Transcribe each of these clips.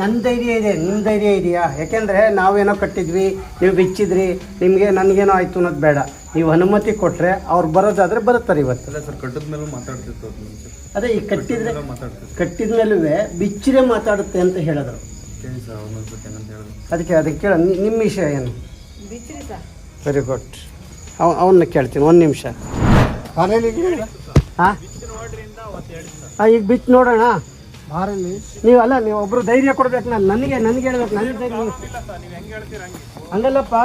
ನನ್ನ ಧೈರ್ಯ ಇದೆ ನಿಮ್ಮ ಧೈರ್ಯ ಇದೆಯಾ? ಯಾಕೆಂದರೆ ನಾವೇನೋ ಕಟ್ಟಿದ್ವಿ ನೀವು ಬಿಚ್ಚಿದ್ರಿ ನಿಮಗೆ ನನಗೇನೋ ಆಯಿತು ಅನ್ನೋದು ಬೇಡ. ನೀವು ಅನುಮತಿ ಕೊಟ್ಟರೆ ಅವ್ರು ಬರೋದಾದರೆ ಬರುತ್ತಾರೆ ಇವತ್ತು. ಅಲ್ಲ ಸರ್ ಕಟ್ಟಿದ ಮೇಲೂ ಮಾತಾಡ್ತಿತ್ತು ಅದು ಅದೇ ಈ ಕಟ್ಟಿದ್ರೆ ಕಟ್ಟಿದ ಮೇಲೂ ಬಿಚ್ಚಿರೇ ಮಾತಾಡುತ್ತೆ ಅಂತ ಹೇಳಿದ್ರು. ಕೇಳಿ ಸರ್ ಅವನೊಂದ್ಸತಿ ಏನಂತ ಹೇಳಿದ್ರು. ಅದಕ್ಕೆ ಅದಕ್ಕೆ ಕೇಳ ನಿಮ್ಮ ವಿಷಯ ಏನು? ವೆರಿ ಗುಡ್ ಅವ ಅವನ್ನ ಕೇಳ್ತೀನಿ ಒಂದು ನಿಮಿಷ. ಹಾಂ ಹಾಂ ಈಗ ಬಿಚ್ಚು ನೋಡೋಣ. ನೀವು ಅಲ್ಲ ನೀವು ಒಬ್ರು ಧೈರ್ಯ ಕೊಡ್ಬೇಕು ನಾನು ನನಗೆ ನನಗೆ ಹೇಳ್ಬೇಕು ನನ್ನ ಧೈರ್ಯ ಹಂಗಲ್ಲಪ್ಪ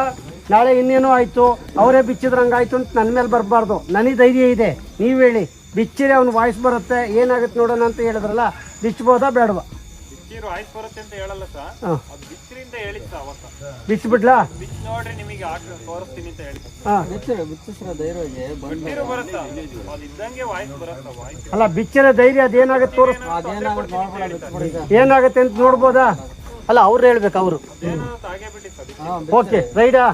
ನಾಳೆ ಇನ್ನೇನೋ ಆಯಿತು ಅವರೇ ಬಿಚ್ಚಿದ್ರ ಹಂಗಾಯ್ತು ಅಂತ ನನ್ನ ಮೇಲೆ ಬರಬಾರ್ದು. ನನಗೆ ಧೈರ್ಯ ಇದೆ ನೀವು ಹೇಳಿ. ಬಿಚ್ಚಿರೆ ಅವ್ನ ವಾಯ್ಸ್ ಬರುತ್ತೆ ಏನಾಗುತ್ತೆ ನೋಡೋಣ ಅಂತ ಹೇಳಿದ್ರಲ್ಲ ಬಿಚ್ಚಬೋದಾ ಬೇಡವಾ? ಬಿಚ್ಚಿರು ಆಯ್ತು ಬರುತ್ತೆ ಅಂತ ಅವತ್ತ. ಬಿಚ್ಚಿಬಿಡ್ಲಾ ಬಿಚ್ ನೋಡ್ರಿ ನಿಮಗೆ ಹಾಕಿ ತೋರಿಸ್ತೀನಿ ಅಂತ ಹೇಳಿತ್ತು ಹಾಂ. ಬಿಚ್ಚಿರು ಬರುತ್ತಾ? ಅದು ಇದ್ದಂಗೆ ವಾಯ್ಸ್ ಬರುತ್ತಾ? ವಾಯ್ಸ್ ಅಲ್ಲ ಬಿಚ್ಚಿರೋ ಧೈರ್ಯ ಅದೇನಾಗುತ್ತೆ ತೋರಿಸ್. ಏನಾಗುತ್ತೆ ಅಂತ ನೋಡ್ಬೋದಾ? ಅಲ್ಲ ಅವ್ರು ಹೇಳ್ಬೇಕು ಅವರು. ಹಾಗೆ ಬಿಟ್ಟಿ ಸರ್. ಓಕೆ ರೈಡಾ?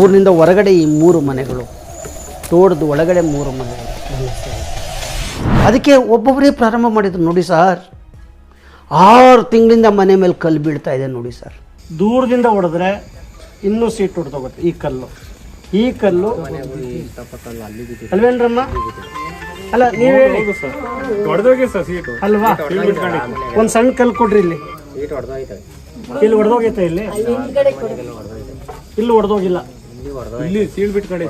ಊರಿನಿಂದ ಹೊರಗಡೆ ಈ ಮೂರು ಮನೆಗಳು ತೋಟದ ಒಳಗಡೆ ಮೂರು ಮನೆಗಳು. ಅದಕ್ಕೆ ಒಬ್ಬೊಬ್ಬರೇ ಪ್ರಾರಂಭ ಮಾಡಿದ್ರು ನೋಡಿ ಸರ್. ಆರು ತಿಂಗಳಿಂದ ಮನೆ ಮೇಲೆ ಕಲ್ಲು ಬೀಳ್ತಾ ಇದೆ ನೋಡಿ ಸರ್. ದೂರದಿಂದ ಹೊಡೆದ್ರೆ ಇನ್ನೂ ಸೀಟ್ ಹೊಡೆದೋಗುತ್ತೆ ಈ ಕಲ್ಲು. ಈ ಕಲ್ಲು ಅಲ್ವೇನ್ರಮ್ಮ? ಅಲ್ಲ ನೀವು ಹೇಳಿ. ಹೊಡೆದೋಗಿ ಸರ್. ಸೀಟು. ಅಲ್ವಾ? ಒಂದು ಸಣ್ಣ ಕಲ್ಲು ಕೊಡ್ರಿ ಇಲ್ಲಿ. ಇಲ್ಲಿ ಹೊಡೆದೋಗೈತೆ ಇಲ್ಲಿ? ಇಲ್ಲಿ ಹೊಡೆದೋಗಿಲ್ಲ. ಇಲ್ಲಿ ಸೀಳ್ ಬಿಟ್ಕೊಂಡು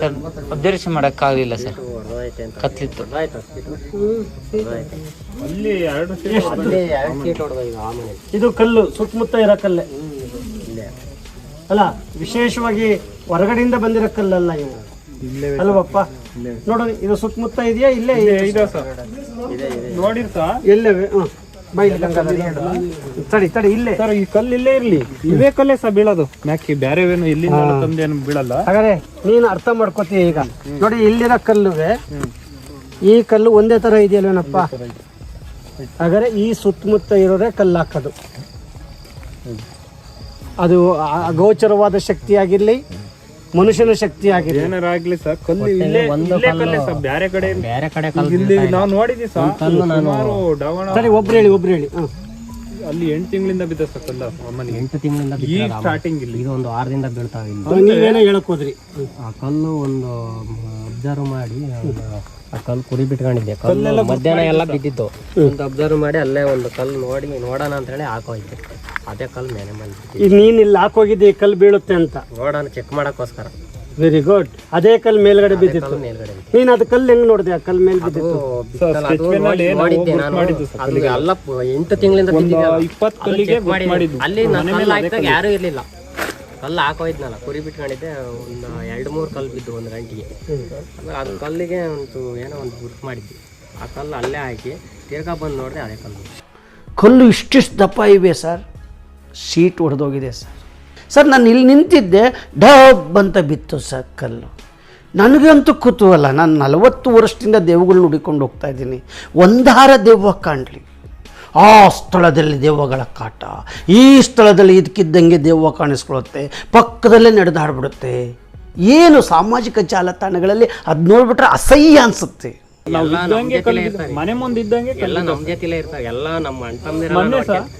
ಸರ್ ಅಬ್ಸರ್ವೇಷನ್ ಮಾಡೋಕ್ಕಾಗಲಿಲ್ಲ ಸರ್. ಕತ್ಲಿತ್ತು ಅಲ್ಲಿ ಎರಡು ಸೀಟ್ ಇದು ಕಲ್ಲು ಸುತ್ತಮುತ್ತ ಇರೋ ಕಲ್ಲೇ. ಅಲ್ಲ ವಿಶೇಷವಾಗಿ ಹೊರಗಡೆಯಿಂದ ಬಂದಿರೋ ಕಲ್ಲಲ್ಲ ಇವು. ಅಲ್ವಪ್ಪ? ನೋಡು ಇದು ಸುತ್ತಮುತ್ತ ಇದೆಯಾ ಇಲ್ಲೇ ಇದೆ ಸರ್. ನೋಡಿರ್ತಾ? ಎಲ್ಲವೇ ಹ್ಞೂ ಬೈಲಿ ಗಂಗಾಧರ ತಡಿ ತಡಿ ಇಲ್ಲೇ. ಸರ್ ಈ ಕಲ್ಲು ಇಲ್ಲೇ ಇರ್ಲಿ. ಇವೇ ಕಲ್ಲೇ ಸರ್ ಬೀಳೋದು. ಮ್ಯಾಕಿ ಬೇರೆ ಏನು ಇಲ್ಲಿಂದ ತಂದೇನು ಬೀಳಲ್ಲ. ಹಾಗಾದ್ರೆ ನೀನು ಅರ್ಥ ಮಾಡ್ಕೋತೀಯ ಈಗ? ನೋಡಿ ಇಲ್ಲಿರೋ ಕಲ್ಲುವೆ ಈ ಕಲ್ಲು ಒಂದೇ ತರ ಇದೆಯಲ್ವೇನಪ್ಪ ಹಾಗಾದ್ರೆ ಈ ಸುತ್ತಮುತ್ತ ಇರೋದೇ ಕಲ್ಲು ಹಾಕೋದು ಅದು ಆ- ಅಗೋಚರವಾದ ಶಕ್ತಿ ಆಗಿರ್ಲಿ ಮನುಷ್ಯನ ಶಕ್ತಿ ಆಗಿದೆ. ಏನಾರ ಆಗ್ಲಿ ಸರ್ ಕಲ್ಲು ಇಲ್ಲೇ ಇಲ್ಲೇ ಕಲ್ಲೇ ಸರ್ ಬೇರೆ ಕಡೆ ಬೇರೆ ಕಡೆ ಇಲ್ಲಿ ನಾವು ನೋಡಿದ್ವಿ ಸರ್ ಸುಮಾರು ಡವಣ ಸರಿ ಒಬ್ರು ಹೇಳಿ ಒಬ್ರು ಹೇಳಿ. ಅಲ್ಲಿ ಎಂಟು ತಿಂಗಳಿಂದ ಬಿದ್ದ ಸರ್ ಕಲ್ಲ ಅಮ್ಮನಿಗೆ ಎಂಟು ತಿಂಗಳಿಂದ ಈ ಸ್ಟಾರ್ಟಿಂಗ್ ಇಲ್ಲಿ. ಇದು ಒಂದು ಆರದಿಂದ ಬೀಳ್ತಾವೆ ಇಲ್ಲಿ ಅದು ನೀವೇನೋ ಹೇಳಕ್ ಹೋದ್ರಿ. ಹ್ಮ್. ಆ ಕಲ್ಲು ಒಂದು ಅಬ್ಸರ್ವ್ ಮಾಡಿ ಒಂದು ಆ ಕಲ್ಲು ಕುರಿ ಬಿಟ್ಕೊಂಡಿದ್ದೆ. ಕಲ್ಲು ಮಧ್ಯಾಹ್ನ ಎಲ್ಲ ಬಿದ್ದಿತ್ತು ಒಂದು ಅಬ್ಸರ್ವ್ ಮಾಡಿ ಅಲ್ಲೇ ಒಂದು ಕಲ್ಲು ನೋಡಿ ನೋಡೋಣ ಅಂತ ಹೇಳಿ ಹಾಕೋಯ್ತು. ಅದೇ ಕಲ್ಲು ಮೇಲೆ ಮಾಡಿ ಈಗ ನೀನ್ ಇಲ್ಲಿ ಹಾಕೋಗಿದ್ದೆ ಈ ಕಲ್ಲು ಬೀಳುತ್ತೆ ಅಂತ. ನೋಡೋಣ ಚೆಕ್ ಮಾಡೋಕ್ಕೋಸ್ಕರ. ವೆರಿ ಗುಡ್ ಅದೇ ಕಲ್ ಮೇಲ್ಗಡೆ ಬಿದ್ದಿತ್ತು. ಮೇಲ್ಗಡೆ. ನೀನ್ ಅದು ಕಲ್ಲು ಹೆಂಗ್ ನೋಡಿದೆ ಆ ಕಲ್ಲು ಮೇಲೆ ಬಿದ್ದಿತ್ತು? ನೋಡಿದ್ದೆ ನಾನು. ಪ- ಎಂಟು ತಿಂಗಳಿಂದ ಇಪ್ಪತ್ತು ಕಲ್ಲಿಗೆ ಮಾಡಿದ್ದೆ. ಅಲ್ಲಿ ನಾನು ಕಲ್ಲು ಹಾಕಿದಾಗ ಯಾರೂ ಇರಲಿಲ್ಲ. ಕಲ್ಲು ಹಾಕೋಯ್ದ್ನಲ್ಲ ಕುರಿ ಬಿಟ್ಕೊಂಡಿದ್ದೆ ಒಂದು ಎರಡು ಮೂರು ಕಲ್ಲು ಬಿದ್ದು ಒಂದು ಗಂಟೆಗೆ. ಆಮೇಲೆ ಅದು ಕಲ್ಲಿಗೆ ಒಂದು ಏನೋ ಒಂದು ಗುರ್ತು ಮಾಡಿದ್ವಿ. ಆ ಕಲ್ಲು ಅಲ್ಲೇ ಹಾಕಿ ತಿರ್ಗಾ ಬಂದು ನೋಡಿದೆ ಅದೇ ಕಲ್ಲು. ಕಲ್ಲು ಇಷ್ಟಿಷ್ಟು ದಪ್ಪ ಇವೆ ಸರ್. ಸೀಟ್ ಹೊಡೆದೋಗಿದೆ ಸರ್. ಸರ್, ನಾನು ಇಲ್ಲಿ ನಿಂತಿದ್ದೆ, ಡಬ್ ಅಂತ ಬಿತ್ತು ಸರ್ ಕಲ್ಲು. ನನಗಂತೂ ಕುತೂಹಲ, ನಾನು ನಲವತ್ತು ವರ್ಷದಿಂದ ದೇವುಗಳನ್ನ ಹುಡುಕೊಂಡು ಹೋಗ್ತಾ ಇದ್ದೀನಿ. ಒಂದಾರ ದೆವ್ವ ಕಾಣಲಿ. ಆ ಸ್ಥಳದಲ್ಲಿ ದೆವ್ವಗಳ ಕಾಟ. ಈ ಸ್ಥಳದಲ್ಲಿ ಇದಕ್ಕಿದ್ದಂಗೆ ದೆವ್ವ ಕಾಣಿಸ್ಕೊಳ್ಳುತ್ತೆ. ಪಕ್ಕದಲ್ಲೇ ನಡೆದಾಡ್ಬಿಡುತ್ತೆ. ಏನು ಸಾಮಾಜಿಕ ಜಾಲತಾಣಗಳಲ್ಲಿ ಅದು ನೋಡ್ಬಿಟ್ರೆ ಅಸಹ್ಯ ಅನಿಸುತ್ತೆ. ಮನೆ ಮುಂದೆ ಇದ್ದಂಗೆ ಎಲ್ಲ ನಮ್ ಜೊತೆಲೇ ಇರ್ತಾರೆ. ಎಲ್ಲ ನಮ್ಮ ಅಣ್ಣ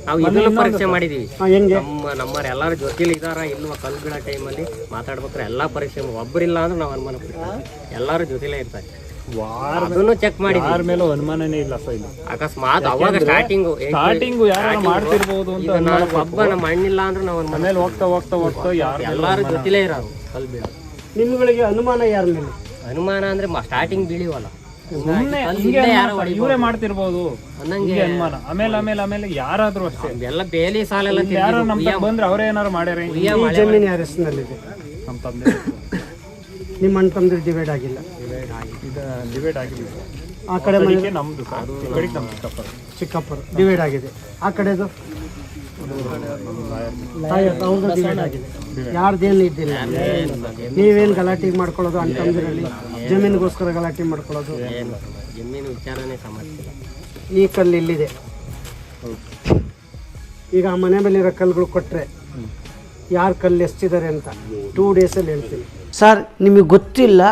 ನಾವು ಇದನ್ನು ಪರೀಕ್ಷೆ ಮಾಡಿದೀವಿ. ನಮ್ಮ ನಮ್ಮರ ಎಲ್ಲಾರು ಜೊತೆಲಿ ಇದಾರ ಇಲ್ವಾ ಕಲ್ ಬೀಳೋ ಟೈಮಲ್ಲಿ ಮಾತಾಡ್ಬೇಕಾರೆ ಎಲ್ಲಾ ಪರೀಕ್ಷೆ ಒಬ್ಬರಿಲ್ಲ ಅಂದ್ರೆ ನಾವು ಅನುಮಾನ ಪಡ್ತೀವಿ. ಎಲ್ಲಾರು ಜೊತೆಲೇ ಇರ್ತಾರೆ. ಅದನ್ನು ಚೆಕ್ ಮಾಡಿ ಯಾರ ಮೇಲೂ ಅನುಮಾನನೇ ಇಲ್ಲ ಅಕಸ್ಮಾತ್ ಅವಾಗ ಸ್ಟಾರ್ಟಿಂಗ್ ಸ್ಟಾರ್ಟಿಂಗ್ ಯಾರು ಮಾಡ್ತಿರ್ಬೋದು ಅಂತ ಒಬ್ಬ ನಮ್ಮ ಅಣ್ಣಿಲ್ಲ ಅಂದ್ರೆ ನಾವು ಮನೇಲಿ ಹೋಗ್ತಾ ಹೋಗ್ತಾ ಹೋಗ್ತಾ ಯಾರು ಎಲ್ಲಾರು ಜೊತೆಲೇ ಇರೋರು. ಕಲ್ ಬೀಳ ನಿಮ್ಗಳಿಗೆ ಅನುಮಾನ ಯಾರ ಮೇಲೆ? ಅನುಮಾನ ಅಂದ್ರೆ ಸ್ಟಾರ್ಟಿಂಗ್ ಬೀಳಿವಲ್ಲ. ಕಲ್ಲು ಹಿಂಗೆ. ಇವರೇ ಮಾಡ್ತಿರ್ಬೋದು. ಅನ್ನಂಗೆ ಹಿಂಗೆ ಅನುಮಾನ. ಆಮೇಲೆ ಆಮೇಲೆ ಆಮೇಲೆ ಯಾರಾದ್ರೂ ಅಷ್ಟೇ. ಎಲ್ಲ ಬೇಲಿ ಸಾಲ ಎಲ್ಲ ಯಾರೋ ನಮ್ ತಕ್ ಬಂದ್ರೆ ಅವರೇ ಏನಾರು ಮಾಡ್ಯಾರ? ಜಮೀನು ಯಾರ ಹೆಸರಿನಲ್ಲಿದೆ? ನಮ್ ತಂದೆ. ನಿಮ್ಮ ಅಣ್ಣ ತಮ್ಮ들 ಡಿವೈಡ್ ಆಗಿಲ್ಲ ಇದು ಡಿವೈಡ್ ಆಗಿದೆ ಆ ಕಡೆ ನಮ್ದು ಸರ್. ನಮ್ದು ಚಿಕ್ಕಪ್ಪರು. ಡಿವೈಡ್ ಆಗಿದೆ. ಆ ಕಡೆದು ತಾಯತ್ತು ಅವ್ರದ್ದು ಡಿವೈಡ್ ಆಗಿದೆ ಯಾರ್ದೇನು ಇದ್ದಿಲ್ಲ ನೀವೇನು ಗಲಾಟೆ ಮಾಡ್ಕೊಳ್ಳೋದು ಅಂತಂದ್ರಲ್ಲಿ ಜಮೀನಿಗೋಸ್ಕರ ಗಲಾಟೆ ಮಾಡ್ಕೊಳ್ಳೋದು? ಏನು? ಜಮೀನು ವಿಚಾರನೇ ಸಮಸ್ಯೆ ಈ ಕಲ್ಲು ಇಲ್ಲಿದೆ. ಈಗ ಆ ಮನೆ ಮೇಲೆ ಇರೋ ಕಲ್ಲುಗಳು ಕೊಟ್ಟರೆ ಯಾರು ಕಲ್ಲು ಎಸ್ತಿದ್ದಾರೆ ಅಂತ ಟೂ ಡೇಸಲ್ಲಿ ಹೇಳ್ತೀನಿ. ಸರ್ ನಿಮಗೆ ಗೊತ್ತಿಲ್ಲ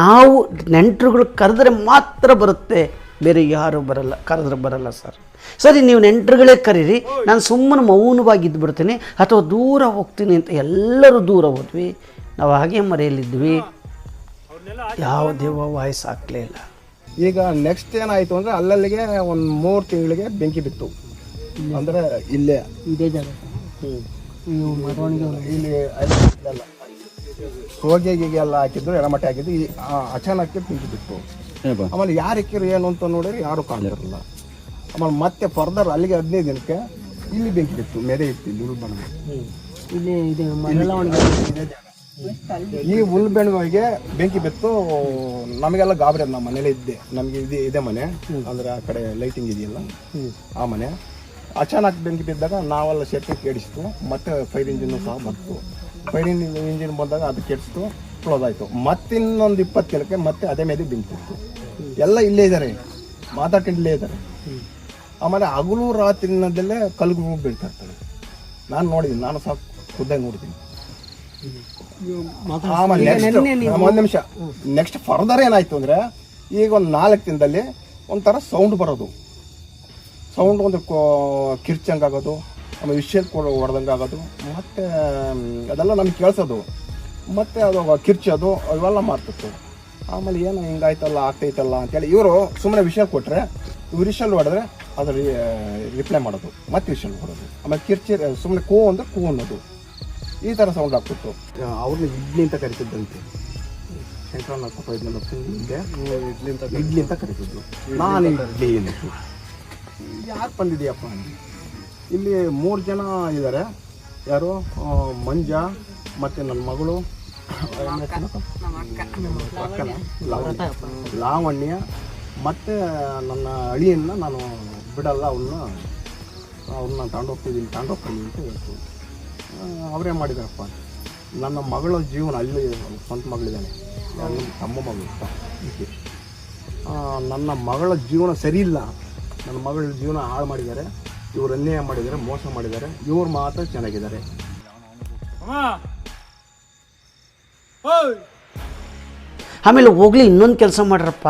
ನಾವು ನೆಂಟರುಗಳು ಕರೆದ್ರೆ ಮಾತ್ರ ಬರುತ್ತೆ. ಬೇರೆ ಯಾರೂ ಬರಲ್ಲ ಕರೆದ್ರೆ ಬರಲ್ಲ ಸರ್. ಸರಿ ನೀವು ನೆಂಟರುಗಳೇ ಕರೀರಿ. ನಾನು ಸುಮ್ಮನೆ ಮೌನವಾಗಿ ಇದ್ಬಿಡ್ತೀನಿ ಅಥವಾ ದೂರ ಹೋಗ್ತೀನಿ ಅಂತ ಎಲ್ಲರೂ ದೂರ ಹೋದ್ವಿ. ನಾವು ಹಾಗೆ ಮರೆಯಲ್ಲಿದ್ವಿ. ಯಾವ ದೇವ ವಾಯ್ಸ್ ಹಾಕ್ಲೇ ಇಲ್ಲ. ಈಗ ನೆಕ್ಸ್ಟ್ ಏನಾಯಿತು ಅಂದರೆ ಅಲ್ಲಲ್ಲಿಗೆ ಒಂದು ಮೂರು ತಿಂಗಳಿಗೆ ಬೆಂಕಿ ಬಿತ್ತು. ಅಂದ್ರೆ ಇಲ್ಲೇ. ಇದೇ ಜಾಗ. ಇಲ್ಲಿ ಅಲ್ಲ ಹೋಗಿ ಗೀಗೆ ಎಲ್ಲ ಹಾಕಿದ್ರು ಎಡಮಟ್ಟೆ ಹಾಕಿದ್ರು. ಈ ಆ- ಅಚಾನಕ್ ಬೆಂಕಿ ಬಿತ್ತು. ಆಮೇಲೆ ಯಾರು ಇಕ್ಕಿರು ಏನು ಅಂತ ನೋಡಿದ್ರೆ ಯಾರು ಕಾಣ್ತಿರಲಿಲ್ಲ. ಆಮೇಲೆ ಮತ್ತೆ ಫರ್ದರ್ ಅಲ್ಲಿಗೆ ಹದಿನೈದು ದಿನಕ್ಕೆ ಇಲ್ಲಿ ಬೆಂಕಿ ಬಿತ್ತು ಮೆರೆ ಇತ್ತು ಇಲ್ಲಿ ಇದೆ ಈ ಉಲ್ಬೆಣಗಳಿಗೆ ಬೆಂಕಿ ಬಿತ್ತು ನಮಗೆಲ್ಲ ಗಾಬರಿ ಅದು ನಮ್ಮ ಮನೇಲಿ ಇದ್ದೆ. ನಮಗೆ ಇದೆ ಇದೆ ಮನೆ. ಅಂದ್ರೆ ಆ ಕಡೆ ಲೈಟಿಂಗ್ ಇದೆಯಲ್ಲ ಆ ಮನೆ. ಅಚಾನಕ್ ಬೆಂಕಿ ಬಿದ್ದಾಗ ನಾವೆಲ್ಲ ಸೆಟ್ಟಿ ಕೆಡಿಸ್ತು ಮತ್ತೆ ಫೈರ್ ಇಂಜಿನ್ ಸಹ ಬಂತು. ಫೈರ್ ಇಂಜಿನ್ ಬಂದಾಗ ಅದು ಕೆಡಿಸ್ತು ಕ್ಲೋಸ್ ಆಯಿತು. ಮತ್ತಿನ್ನೊಂದು ಇಪ್ಪತ್ತು ದಿನಕ್ಕೆ ಮತ್ತೆ ಅದೇ ಮೇಲೆ ಬೆಂಕಿ ಇತ್ತು. ಎಲ್ಲ ಇಲ್ಲೇ ಇದ್ದಾರೆ. ಮಾತಾಡ್ಕೊಂಡು ಇಲ್ಲೇ ಇದ್ದಾರೆ. ಆಮೇಲೆ ಹಗಲು ರಾತ್ರಿನದಲ್ಲೇ ಕಲ್ಗು ಬೀಳ್ತಾ ಇರ್ತಾರೆ ನಾನು ನೋಡಿದ್ದೀನಿ ನಾನು ಸಹ ಖುದ್ದಾಗಿ ನೋಡಿದ್ದೀನಿ. ಆಮೇಲೆ ಒಂದು ನಿಮಿಷ. ನೆಕ್ಸ್ಟ್ ಫರ್ದರ್ ಏನಾಯ್ತು ಅಂದ್ರೆ ಈಗ ಒಂದು ನಾಲ್ಕು ದಿನದಲ್ಲಿ ಒಂಥರ ಸೌಂಡ್ ಬರೋದು. ಸೌಂಡ್ ಒಂದು ಕೋ- ಕಿರ್ಚಂಗಾಗೋದು ಆಮೇಲೆ ವಿಷಲ್ ಕೂಡ ಹೊಡೆದಂಗೆ ಆಗೋದು. ಮತ್ತೆ ಅದೆಲ್ಲ ನಮ್ಗೆ ಕೇಳಿಸೋದು. ಮತ್ತೆ ಅದು ಕಿರ್ಚೋದು ಅವೆಲ್ಲ ಮಾಡ್ತಿತ್ತು. ಆಮೇಲೆ ಏನು ಹಿಂಗಾಯ್ತಲ್ಲ ಆಗ್ತೈತಲ್ಲ ಅಂತೇಳಿ ಇವರು ಸುಮ್ಮನೆ ವಿಷಯ ಕೊಟ್ಟರೆ ವಿಷಲ್ ಹೊಡೆದ್ರೆ ಅದು ರಿಪ್ಲೈ ಮಾಡೋದು ಮತ್ತೆ ವಿಷಲ್ ಹೊಡೋದು ಆಮೇಲೆ ಕಿರ್ಚಿ ಸುಮ್ಮನೆ ಕೂ ಅಂದ್ರೆ ಕೂ ಅನ್ನೋದು. ಈ ಥರ ಸೌಂಡ್ ಆಗ್ತಿತ್ತು. ಅವ್ರನ್ನ ಇಡ್ಲಿ ಅಂತ ಕರಿತಿದ್ದಂತೆ ಶಂಕರಣ್ಣ ಸ್ವಲ್ಪ ಇದನ್ನೆಲ್ಲ ತಿಂದಿದ್ದೆ ಇಡ್ಲಿ ಅಂತ ಇಡ್ಲಿ ಅಂತ ಕರಿತಿದ್ರು. ನಾನು ಇಡ್ಲಿ ಯಾರು ಬಂದಿದೆಯಪ್ಪ ಇಲ್ಲಿ ಮೂರು ಜನ ಇದ್ದಾರೆ ಯಾರು? ಮಂಜ ಮತ್ತು ನನ್ನ ಮಗಳು ಲಾವಣ್ಯ ಮತ್ತು ನನ್ನ ಅಳಿಯನ್ನ ನಾನು ಬಿಡಲ್ಲ ಅವನ್ನ ಅವ್ರನ್ನ ತಗೊಂಡೋಗ್ತಿದ್ದೀನಿ ತಗೊಂಡೋಗ್ತೀನಿ ಅಂತ ಹೇಳ್ತೀನಿ. ಅವರೇ ಮಾಡಿದಾರಪ್ಪ. ನನ್ನ ಮಗಳ ಜೀವನ ಅಲ್ಲಿ ಸ್ವಂತ ಮಗಳಿದ್ದಾನೆ. ನನ್ನ ತಮ್ಮ ಮಗಳು ನನ್ನ ಮಗಳ ಜೀವನ ಸರಿ ಇಲ್ಲ. ನನ್ನ ಮಗಳ ಜೀವನ ಹಾಳು ಮಾಡಿದ್ದಾರೆ. ಇವರು ಅನ್ಯಾಯ ಮಾಡಿದ್ದಾರೆ, ಮೋಸ ಮಾಡಿದ್ದಾರೆ. ಇವ್ರ ಮಾತ್ರ ಚೆನ್ನಾಗಿದ್ದಾರೆ. ಆಮೇಲೆ ಹೋಗ್ಲಿ ಇನ್ನೊಂದು ಕೆಲಸ ಮಾಡ್ರಪ್ಪ.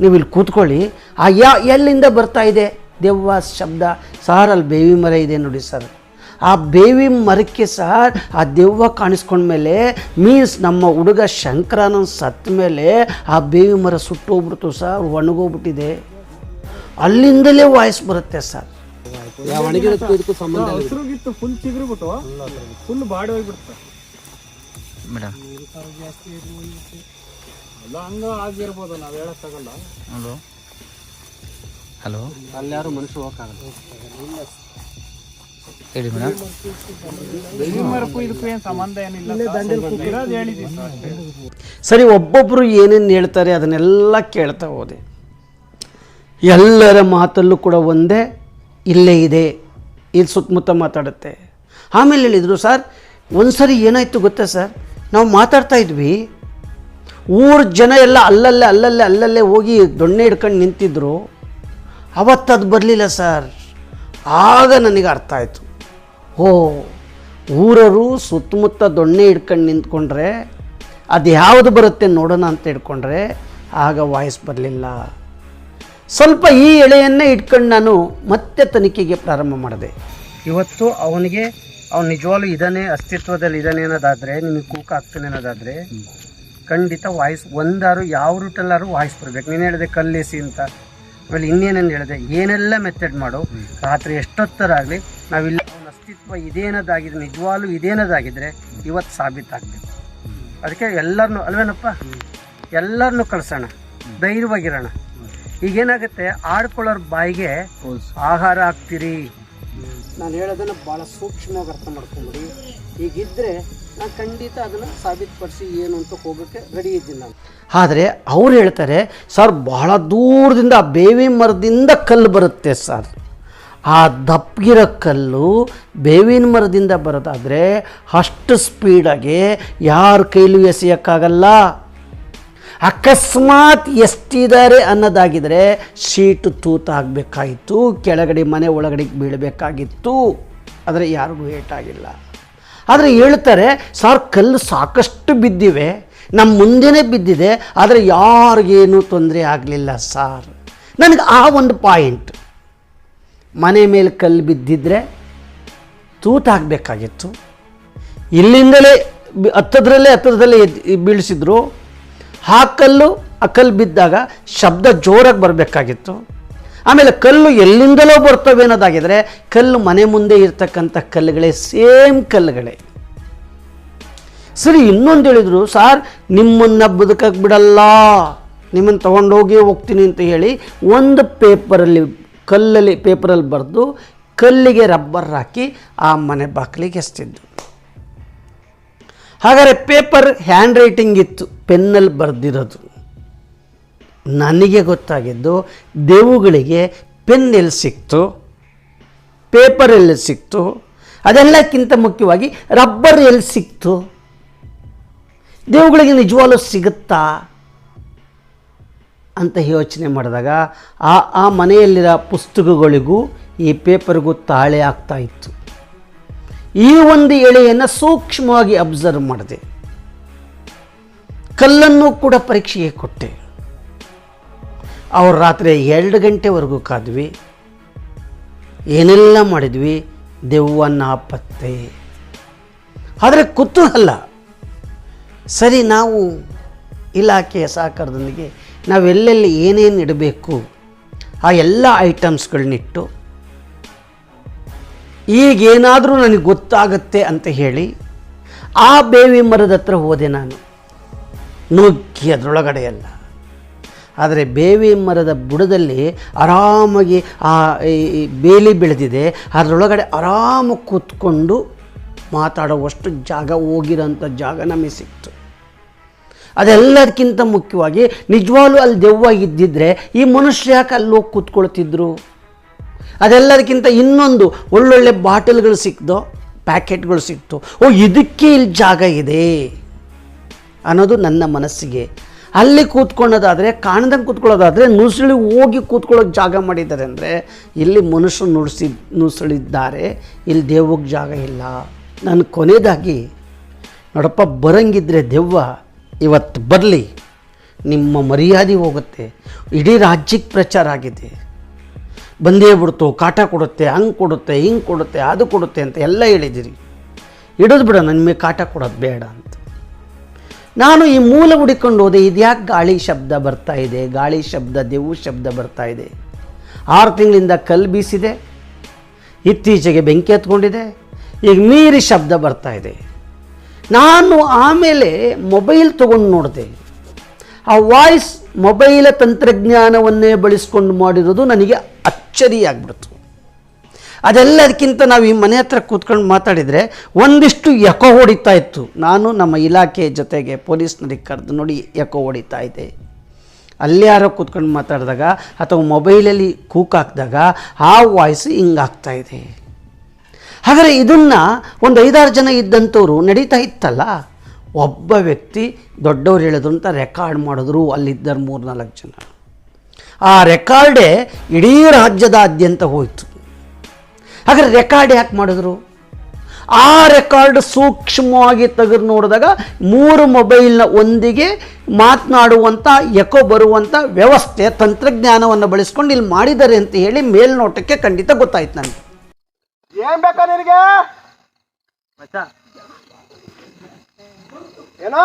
ನೀವು ಇಲ್ಲಿ ಕೂತ್ಕೊಳ್ಳಿ. ಆ ಯಾ ಎಲ್ಲಿಂದ ಬರ್ತಾ ಇದೆ? ದೆವ್ವ ಶಬ್ದ. ಸಾರ್ ಅಲ್ಲಿ ಬೇವಿ ಮರ ಇದೆ ನೋಡಿ ಸರ್. ಆ ಬೇವಿ ಮರಕ್ಕೆ ಸಹ ಆ ದೆವ್ವ ಕಾಣಿಸ್ಕೊಂಡ್ಮೇಲೆ ಮೀನ್ಸ್ ನಮ್ಮ ಹುಡುಗ ಶಂಕರನ ಸತ್ತ ಮೇಲೆ ಆ ಬೇವಿ ಮರ ಸುಟ್ಟೋಗ್ಬಿಡ್ತು ಸರ್ ಒಣಗೋಗ್ಬಿಟ್ಟಿದೆ. ಅಲ್ಲಿಂದಲೇ ವಾಯ್ಸ್ ಬರುತ್ತೆ ಸರ್. ಫುಲ್ ಚಿಗುರ್ಬಿಟ್ಟು ಫುಲ್ ಬಾಡಿ ಹೋಗ್ಬಿಡ್ತ. ಮೇಡಮ್? ಎಲ್ಲ ಹಂಗ ಆಗಿರ್ಬೋದು ನಾವ್ ಹೇಳಕ್ಕಾಗಲ್ಲ ಹಲೋ? ಹಲೋ? ಅಲ್ಲಾರು ಮನುಷ್ಯರು ಹೋಗಕ್ಕಾಗಲ್ಲ. ಹೇಳಿ ಮೇಡಮ್. ಇದಕ್ಕೂ ಏನ್ ಸಂಬಂಧ ಏನಿಲ್ಲ. ಇರೋದ್. ಸರಿ ಒಬ್ಬೊಬ್ಬರು ಏನೇನು ಹೇಳ್ತಾರೆ ಅದನ್ನೆಲ್ಲ ಕೇಳ್ತಾ ಹೋದೆ. ಎಲ್ಲರ ಮಾತಲ್ಲೂ ಕೂಡ ಒಂದೇ ಇಲ್ಲೇ ಇದೆ. ಇಲ್ಲಿ ಸುತ್ತಮುತ್ತ ಮಾತಾಡುತ್ತೆ. ಆಮೇಲೆ ಹೇಳಿದರು ಸರ್ ಒಂದು ಸರಿ ಏನಾಯಿತು ಗೊತ್ತಾ ಸರ್? ನಾವು ಮಾತಾಡ್ತಾ ಇದ್ವಿ. ಊರ ಜನ ಎಲ್ಲ ಅಲ್ಲಲ್ಲೇ ಅಲ್ಲಲ್ಲೇ ಅಲ್ಲಲ್ಲೇ ಹೋಗಿ ದೊಣ್ಣೆ ಹಿಡ್ಕೊಂಡು ನಿಂತಿದ್ರು. ಅವತ್ತು ಅದು ಬರಲಿಲ್ಲ ಸರ್. ಆಗ ನನಗೆ ಅರ್ಥ ಆಯಿತು. ಓ ಊರರು ಸುತ್ತಮುತ್ತ ದೊಣ್ಣೆ ಹಿಡ್ಕೊಂಡು ನಿಂತ್ಕೊಂಡ್ರೆ ಅದು ಯಾವುದು ಬರುತ್ತೆ ನೋಡೋಣ ಅಂತ ಹಿಡ್ಕೊಂಡ್ರೆ ಆಗ ವಾಯ್ಸ್ ಬರಲಿಲ್ಲ. ಸ್ವಲ್ಪ ಈ ಎಳೆಯನ್ನೇ ಇಟ್ಕೊಂಡು ನಾನು ಮತ್ತೆ ತನಿಖೆಗೆ ಪ್ರಾರಂಭ ಮಾಡಿದೆ. ಇವತ್ತು ಅವನಿಗೆ ಅವ್ನು ನಿಜವಾಗ್ಲೂ ಇದ್ದಾನೆ ಅಸ್ತಿತ್ವದಲ್ಲಿ ಇದ್ದಾನೆ ಅನ್ನೋದಾದ್ರೆ ನಿಮಗೆ ಕೂಕ್ ಆಗ್ತಾನೆ ಅನ್ನೋದಾದರೆ ಖಂಡಿತ ವಾಯ್ಸ್ ಒಂದಾರು ಯಾವ ರೂಟಲ್ಲಾರು ವಾಯ್ಸ್ ಬರಬೇಕು. ನೀನು ಹೇಳಿದೆ ಕಲ್ಲೇಸಿ ಅಂತ. ಆಮೇಲೆ ಇನ್ನೇನೇನು ಹೇಳಿದೆ ಏನೆಲ್ಲ ಮೆಥಡ್ ಮಾಡು. ರಾತ್ರಿ ಎಷ್ಟೊತ್ತರಾಗಲಿ ನಾವಿಲ್ಲ ಅವನ ಅಸ್ತಿತ್ವ ಇದೇನದಾಗಿದ್ರೆ ನಿಜವಾಗ್ಲೂ ಇದೇನದಾಗಿದ್ರೆ ಇವತ್ತು ಸಾಬೀತಾಗಬೇಕು ಅದಕ್ಕೆ ಎಲ್ಲರನ್ನೂ ಅಲ್ವೇನಪ್ಪ? ಎಲ್ಲರನ್ನೂ ಕಳ್ಸೋಣ. ಧೈರ್ಯವಾಗಿರೋಣ. ಈಗೇನಾಗುತ್ತೆ? ಆಡ್ಕೊಳ್ಳೋರ ಬಾಯಿಗೆ ಆಹಾರ ಹಾಕ್ತೀರಿ. ನಾನು ಹೇಳೋದನ್ನು ಭಾಳ ಸೂಕ್ಷ್ಮವಾಗಿ ಅರ್ಥ ಮಾಡ್ಕೊಂಬಿಡಿ. ಹೀಗಿದ್ದರೆ ನಾನು ಖಂಡಿತ ಅದನ್ನು ಸಾಬೀತುಪಡಿಸಿ ಏನು ಅಂತ ಹೋಗೋಕ್ಕೆ ರೆಡಿ ಇದ್ದೀನಿ ನಾನು. ಆದರೆ ಅವ್ರು ಹೇಳ್ತಾರೆ ಸರ್ ಬಹಳ ದೂರದಿಂದ ಆ ಬೇವಿ ಮರದಿಂದ ಕಲ್ಲು ಬರುತ್ತೆ ಸರ್. ಆ ದಪ್ಪಗಿರೋ ಕಲ್ಲು ಬೇವಿನ ಮರದಿಂದ ಬರೋದಾದರೆ ಅಷ್ಟು ಸ್ಪೀಡಾಗಿ ಯಾರ ಕೈಲೂ ಎಸೆಯೋಕ್ಕಾಗಲ್ಲ. ಅಕಸ್ಮಾತ್ ಎಷ್ಟಿದ್ದಾರೆ ಅನ್ನೋದಾಗಿದ್ರೆ ಶೀಟು ತೂತಾಗಬೇಕಾಗಿತ್ತು ಕೆಳಗಡೆ ಮನೆ ಒಳಗಡೆ ಬೀಳಬೇಕಾಗಿತ್ತು. ಆದರೆ ಯಾರಿಗೂ ಏಟಾಗಿಲ್ಲ. ಆದರೆ ಹೇಳ್ತಾರೆ, ಸರ್ ಕಲ್ಲು ಸಾಕಷ್ಟು ಬಿದ್ದಿವೆ ನಮ್ಮ ಮುಂದೆನೇ ಬಿದ್ದಿದೆ, ಆದರೆ ಯಾರಿಗೇನು ತೊಂದರೆ ಆಗಲಿಲ್ಲ ಸಾರ್. ನನಗೆ ಆ ಒಂದು ಪಾಯಿಂಟ್. ಮನೆ ಮೇಲೆ ಕಲ್ಲು ಬಿದ್ದಿದ್ರೆ ತೂತಾಗಬೇಕಾಗಿತ್ತು ಇಲ್ಲಿಂದಲೇ ಹತ್ತದ್ರಲ್ಲೇ ಹತ್ತದ್ರಲ್ಲೇ ಬೀಳಿಸಿದ್ರು. ಆ ಕಲ್ಲು ಆ ಕಲ್ಲು ಬಿದ್ದಾಗ ಶಬ್ದ ಜೋರಾಗಿ ಬರಬೇಕಾಗಿತ್ತು. ಆಮೇಲೆ ಕಲ್ಲು ಎಲ್ಲಿಂದಲೋ ಬರ್ತವೆ ಅನ್ನೋದಾಗಿದ್ರೆ ಕಲ್ಲು ಮನೆ ಮುಂದೆ ಇರ್ತಕ್ಕಂಥ ಕಲ್ಲುಗಳೇ, ಸೇಮ್ ಕಲ್ಲುಗಳೇ. ಸರಿ, ಇನ್ನೊಂದು ಹೇಳಿದರು, ಸಾರ್, ನಿಮ್ಮನ್ನು ಬದುಕಕ್ಕೆ ಬಿಡಲ್ಲ. ನಿಮ್ಮನ್ನು ತೊಗೊಂಡೋಗಿ ಹೋಗ್ತೀನಿ ಅಂತ ಹೇಳಿ ಒಂದು ಪೇಪರಲ್ಲಿ, ಕಲ್ಲಲ್ಲಿ, ಪೇಪರಲ್ಲಿ ಬರೆದು ಕಲ್ಲಿಗೆ ರಬ್ಬರ್ ಹಾಕಿ ಆ ಮನೆ ಬಾಗಿಲಿಗೆ ಎಸ್ತಿದ್ದು ಹಾಗಾದರೆ ಪೇಪರ್ ಹ್ಯಾಂಡ್ ರೈಟಿಂಗ್ ಇತ್ತು, ಪೆನ್ನಲ್ಲಿ ಬರೆದಿರೋದು. ನನಗೆ ಗೊತ್ತಾಗಿದ್ದು ದೇವುಗಳಿಗೆ ಪೆನ್ ಎಲ್ಲಿ ಸಿಕ್ತು, ಪೇಪರ್ ಎಲ್ಲಿ ಸಿಕ್ತು, ಅದೆಲ್ಲಕ್ಕಿಂತ ಮುಖ್ಯವಾಗಿ ರಬ್ಬರ್ ಎಲ್ಲಿ ಸಿಕ್ತು? ದೇವುಗಳಿಗೆ ನಿಜವಾಗ್ಲೂ ಸಿಗುತ್ತಾ? ಅಂತ ಯೋಚನೆ ಮಾಡಿದಾಗ ಆ ಆ ಮನೆಯಲ್ಲಿರೋ ಪುಸ್ತಕಗಳಿಗೂ ಈ ಪೇಪರ್ಗೂ ತಾಳೆ ಆಗ್ತಾ ಇತ್ತು. ಈ ಒಂದು ಎಳೆಯನ್ನು ಸೂಕ್ಷ್ಮವಾಗಿ ಅಬ್ಸರ್ವ್ ಮಾಡಿದೆ. ಕಲ್ಲನ್ನು ಕೂಡ ಪರೀಕ್ಷೆಗೆ ಕೊಟ್ಟೆ. ಅವ್ರು ರಾತ್ರಿ ಎರಡು ಗಂಟೆವರೆಗೂ ಕಾದ್ವಿ. ಏನೆಲ್ಲ ಮಾಡಿದ್ವಿ? ದೆವ್ವನ್ನ ಪತ್ತೆ. ಆದರೆ ಕುತೂಹಲ. ಸರಿ, ನಾವು ಇಲಾಖೆಯ ಸಹಕಾರದೊಂದಿಗೆ ನಾವೆಲ್ಲೆಲ್ಲಿ ಏನೇನು ಇಡಬೇಕು? ಆ ಎಲ್ಲ ಐಟಮ್ಸ್ಗಳನ್ನಿಟ್ಟು ಈಗೇನಾದರೂ ನನಗೆ ಗೊತ್ತಾಗತ್ತೆ ಅಂತ ಹೇಳಿ ಆ ಬೇವಿ ಮರದ ಹತ್ರ ಹೋದೆ ನಾನು. ನುಗ್ಗಿ ಅದರೊಳಗಡೆ ಅಲ್ಲ ಆದರೆ ಬೇವಿ ಮರದ ಬುಡದಲ್ಲಿ ಆರಾಮಾಗಿ ಆ ಈ ಬೇಲಿ ಬೆಳೆದಿದೆ. ಅದರೊಳಗಡೆ ಆರಾಮ ಕೂತ್ಕೊಂಡು ಮಾತಾಡುವಷ್ಟು ಜಾಗ ಹೋಗಿರೋಂಥ ಜಾಗ ನಮಗೆ ಸಿಕ್ತು. ಅದೆಲ್ಲದಕ್ಕಿಂತ ಮುಖ್ಯವಾಗಿ ನಿಜವಾಗ್ಲೂ ಅಲ್ಲಿ ದೆವ್ವ ಇದ್ದಿದ್ರೆ ಈ ಮನುಷ್ಯ ಯಾಕೆ ಅಲ್ಲಿ ಹೋಗಿ ಕೂತ್ಕೊಳ್ತಿದ್ರು? ಅದೆಲ್ಲದಕ್ಕಿಂತ ಇನ್ನೊಂದು ಒಳ್ಳೊಳ್ಳೆ ಬಾಟಲ್ಗಳು ಸಿಕ್ತು ಪ್ಯಾಕೆಟ್ಗಳು ಸಿಕ್ತು, ಓ, ಇದಕ್ಕೆ ಇಲ್ಲಿ ಜಾಗ ಇದೆ ಅನ್ನೋದು ನನ್ನ ಮನಸ್ಸಿಗೆ. ಅಲ್ಲಿ ಕೂತ್ಕೊಳ್ಳೋದಾದರೆ, ಕಾಣ್ದಂಗೆ ಕೂತ್ಕೊಳ್ಳೋದಾದರೆ, ನುಸುಳಿ ಹೋಗಿ ಕೂತ್ಕೊಳ್ಳೋಕೆ ಜಾಗ ಮಾಡಿದ್ದಾರೆ ಅಂದರೆ, ಇಲ್ಲಿ ಮನುಷ್ಯರು ನುಡಿಸಿ, ನುಸುಳಿದ್ದಾರೆ, ಇಲ್ಲಿ ದೇವಕ್ಕೆ ಜಾಗ ಇಲ್ಲ. ನಾನು ಕೊನೆಯದಾಗಿ, ನೋಡಪ್ಪ, ಬರಂಗಿದ್ರೆ ದೆವ್ವ, ಇವತ್ತು ಬರಲಿ, ನಿಮ್ಮ ಮರ್ಯಾದೆ ಹೋಗುತ್ತೆ. ಇಡೀ ರಾಜ್ಯಕ್ಕೆ ಪ್ರಚಾರ ಆಗಿದೆ. ಬಂದೇ ಬಿಡ್ತು, ಕಾಟ ಕೊಡುತ್ತೆ, ಹಂಗೆ ಕೊಡುತ್ತೆ, ಹಿಂಗೆ ಕೊಡುತ್ತೆ, ಅದು ಕೊಡುತ್ತೆ ಅಂತ ಎಲ್ಲ ಹೇಳಿದಿರಿ. ಇಡೋದು ಬಿಡ ನಿಮಗೆ ಕಾಟ ಕೊಡೋದು ಬೇಡ ಅಂತ. ನಾನು ಈ ಮೂಲ ಹುಡಿಕೊಂಡು ಹೋದೆ, ಇದ್ಯಾಕೆ ಗಾಳಿ ಶಬ್ದ ಬರ್ತಾ ಇದೆ? ಗಾಳಿ ಶಬ್ದ, ದೇವು ಶಬ್ದ ಬರ್ತಾ ಇದೆ. ಆರು ತಿಂಗಳಿಂದ ಕಲ್ಲು ಬೀಸಿದೆ, ಇತ್ತೀಚೆಗೆ ಬೆಂಕಿ ಹತ್ಕೊಂಡಿದೆ, ಈಗ ಮೀರಿ ಶಬ್ದ ಬರ್ತಾ ಇದೆ. ನಾನು ಆಮೇಲೆ ಮೊಬೈಲ್ ತೊಗೊಂಡು ನೋಡಿದೆ. ಆ ವಾಯ್ಸ್ ಮೊಬೈಲ ತಂತ್ರಜ್ಞಾನವನ್ನೇ ಬಳಸ್ಕೊಂಡು ಮಾಡಿರೋದು ನನಗೆ ಅಚ್ಚರಿಯಾಗ್ಬಿಡ್ತು. ಅದೆಲ್ಲದಕ್ಕಿಂತ ನಾವು ಈ ಮನೆ ಹತ್ರ ಕೂತ್ಕೊಂಡು ಮಾತಾಡಿದರೆ ಒಂದಿಷ್ಟು ಎಕೋ ಹೊಡಿತಾ ಇತ್ತು. ನಾನು ನಮ್ಮ ಇಲಾಖೆ ಜೊತೆಗೆ ಪೊಲೀಸ್ನಲ್ಲಿ ಕರೆದು ನೋಡಿ ಎಕೋ ಹೊಡಿತಾ ಇದೆ. ಅಲ್ಲಿ ಯಾರೋ ಕೂತ್ಕೊಂಡು ಮಾತಾಡಿದಾಗ ಅಥವಾ ಮೊಬೈಲಲ್ಲಿ ಕೂಕ್ ಹಾಕಿದಾಗ ಆ ವಾಯ್ಸ್ ಹಿಂಗಾಗ್ತಾ ಇದೆ. ಹಾಗಾದರೆ ಇದನ್ನು ಒಂದು ಐದಾರು ಜನ ಇದ್ದಂಥವ್ರು ನಡೀತಾ ಇತ್ತಲ್ಲ? ಒಬ್ಬ ವ್ಯಕ್ತಿ ದೊಡ್ಡವ್ರು ಹೇಳಿದ್ರು ಅಂತ ರೆಕಾರ್ಡ್ ಮಾಡಿದ್ರು ಅಲ್ಲಿದ್ದರು ಮೂರು ನಾಲ್ಕು ಜನ. ಆ ರೆಕಾರ್ಡೇ ಇಡೀ ರಾಜ್ಯದಾದ್ಯಂತ ಹೋಯಿತು. ಹಾಗಾದ್ರೆ ರೆಕಾರ್ಡ್ ಯಾಕೆ ಮಾಡಿದ್ರು? ಆ ರೆಕಾರ್ಡ್ ಸೂಕ್ಷ್ಮವಾಗಿ ತೆಗೆದು ನೋಡಿದಾಗ ಮೂರು ಮೊಬೈಲ್ನ ಒಂದಿಗೆ ಮಾತನಾಡುವಂಥ ಎಕೋ ಬರುವಂಥ ವ್ಯವಸ್ಥೆ ತಂತ್ರಜ್ಞಾನವನ್ನು ಬಳಸ್ಕೊಂಡು ಇಲ್ಲಿ ಮಾಡಿದ್ದಾರೆ ಅಂತ ಹೇಳಿ ಮೇಲ್ನೋಟಕ್ಕೆ ಖಂಡಿತ ಗೊತ್ತಾಯ್ತು ನನಗೆ. ಏನ್ ಬೇಕಾ ನಿನಗೆ? ಏನೋ?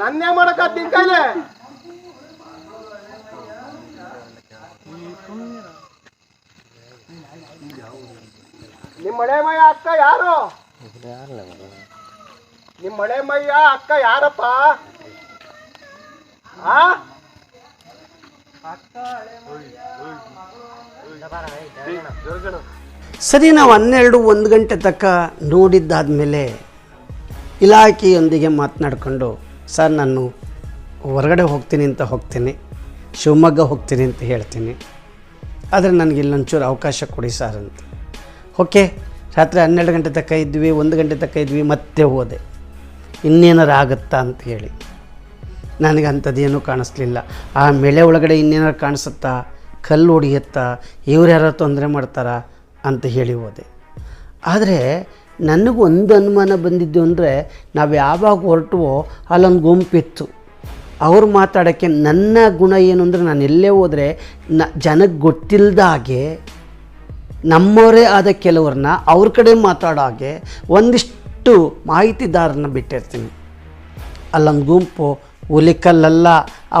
ನನ್ನೇ ಮಾಡಕ ತಿಂಕಾಯ್ಲೆ ನಿಮ್ಮ ಮಳೆ ಮಯ ಅಕ್ಕ ಯಾರು? ನಿಮ್ಮ ಮಳೆ ಮಯ್ಯ ಅಕ್ಕ ಯಾರಪ್ಪ? ಸರಿ, ನಾವು ಹನ್ನೆರಡು, ಒಂದು ಗಂಟೆ ತಕ್ಕ ನೋಡಿದ್ದಾದಮೇಲೆ ಇಲಾಖೆಯೊಂದಿಗೆ ಮಾತನಾಡಿಕೊಂಡು, ಸರ್, ನಾನು ಹೊರಗಡೆ ಹೋಗ್ತೀನಿ ಅಂತ ಹೋಗ್ತೀನಿ, ಶಿವಮೊಗ್ಗ ಹೋಗ್ತೀನಿ ಅಂತ ಹೇಳ್ತೀನಿ. ಆದರೆ ನನಗೆ ಇಲ್ಲೊಂಚೂರು ಅವಕಾಶ ಕೊಡಿ ಸರ್ ಅಂತ. ಓಕೆ, ರಾತ್ರಿ ಹನ್ನೆರಡು ಗಂಟೆ ತಕ್ಕ ಇದ್ವಿ, ಒಂದು ಗಂಟೆ ತಕ್ಕ ಇದ್ವಿ, ಮತ್ತೆ ಹೋದೆ. ಇನ್ನೇನಾರು ಆಗುತ್ತಾ ಅಂತ ಹೇಳಿ. ನನಗೆ ಅಂಥದ್ದೇನೂ ಕಾಣಿಸ್ಲಿಲ್ಲ. ಆ ಮೇಳೆ ಒಳಗಡೆ ಇನ್ನೇನಾರು ಕಾಣಿಸುತ್ತಾ? ಕಲ್ಲು ಹೊಡಿಯುತ್ತಾ ಇವ್ರು ಯಾರೋ ತೊಂದರೆ ಮಾಡ್ತಾರಾ? ಅಂತ ಹೇಳಿ ಹೋದೆ. ಆದರೆ ನನಗೆ ಒಂದು ಅನುಮಾನ ಬಂದಿದ್ದು ಅಂದರೆ ನಾವು ಯಾವಾಗ ಹೊರಟುವೋ ಅಲ್ಲೊಂದು ಗುಂಪಿತ್ತು ಅವ್ರು ಮಾತಾಡೋಕ್ಕೆ ನನ್ನ ಗುಣ ಏನು ಅಂದರೆ ನಾನು ಎಲ್ಲೇ ಹೋದರೆ ನ ಜನಕ್ಕೆ ಗೊತ್ತಿಲ್ಲದ ಹಾಗೆ ನಮ್ಮವರೇ ಆದ ಕೆಲವ್ರನ್ನ ಅವ್ರ ಕಡೆ ಮಾತಾಡೋ ಹಾಗೆ ಒಂದಿಷ್ಟು ಮಾಹಿತಿದಾರನ್ನ ಬಿಟ್ಟಿರ್ತೀನಿ. ಅಲ್ಲೊಂದು ಗುಂಪು ಹುಲಿಕಲ್ಲೆಲ್ಲ,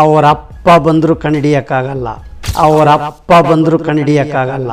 ಅವರ ಅಪ್ಪ ಬಂದರೂ ಕಂಡಿಡಿಯೋಕ್ಕಾಗಲ್ಲ ಅವರ ಅಪ್ಪ ಬಂದರೂ ಕಂಡಿಡಿಯೋಕ್ಕಾಗಲ್ಲ